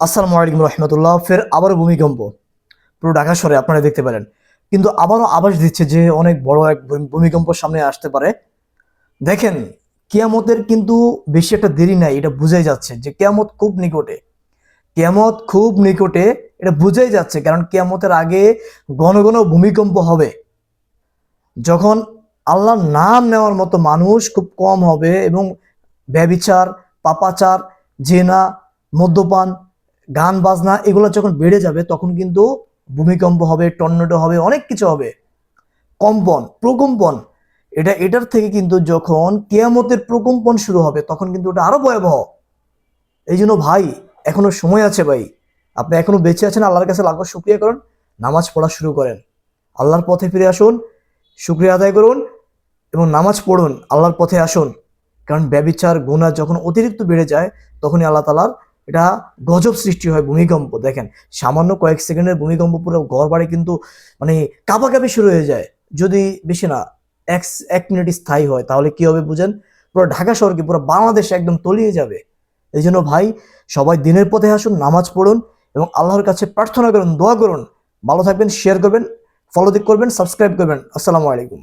আসসালামু আলাইকুম রহমতুল্লাহ। ফের আবারও ভূমিকম্প। পুরো ঢাকা শহরে আপনারা দেখতে পেলেন। কিন্তু আবারও আভাস দিচ্ছে যে অনেক বড় এক ভূমি- ভূমিকম্প সামনে আসতে পারে। দেখেন, কেয়ামতের কিন্তু বেশি একটা দেরি নাই, এটা বুঝাই যাচ্ছে যে কেয়ামত খুব নিকটে। কেয়ামত খুব নিকটে, এটা বুঝাই যাচ্ছে, কারণ কেয়ামতের আগে ঘন ঘন ভূমিকম্প হবে। যখন আল্লাহর নাম নেওয়ার মতো মানুষ খুব কম হবে এবং ব্যবিচার, পাপাচার, জেনা, মদ্যপান গান, বাজনা এগুলো যখন বেড়ে যাবে, তখন কিন্তু ভূমিকম্প হবে, টর্নেডো হবে, অনেক কিছু হবে। কম্পন, প্রকম্পন, এটা, এটার থেকে কিন্তু যখন কেয়ামতের প্রকম্পন শুরু হবে, তখন কিন্তু ওটা আরও ভয়াবহ। এই জন্য ভাই, এখনও সময় আছে ভাই। আপনি এখনও বেঁচে আছেন, আল্লাহর কাছে লাখ শুক্রিয়া করুন, নামাজ পড়া শুরু করেন। আল্লাহর পথে ফিরে আসুন, শুক্রিয়া আদায় করুন এবং নামাজ পড়ুন, আল্লাহর পথে আসুন। কারণ ব্যবিচার গুণা যখন অতিরিক্ত বেড়ে যায়, তখনই আল্লাহ তালার এটা গজব সৃষ্টি হয় ভূমিকম্প, দেখেন। সামান্য কয়েক সেকেন্ডের ভূমিকম্প পুরো ঘর বাড়ি কিন্তু মানে কাঁপাকাঁপি শুরু হয়ে যায়। যদি বেশি না, এক এক মিনিট স্থায়ী হয়, তাহলে কি হবে বুঝেন? পুরো ঢাকা শহরকে, পুরো বাংলাদেশ একদম তলিয়ে যাবে। এই জন্য ভাই, সবাই দিনের পথে আসুন নামাজ পড়ুন এবং আল্লাহর কাছে প্রার্থনা করুন, দোয়া করুন। ভালো থাকবেন শেয়ার করবেন ফলো করবেন সাবস্ক্রাইব করবেন। আসসালামু আলাইকুম।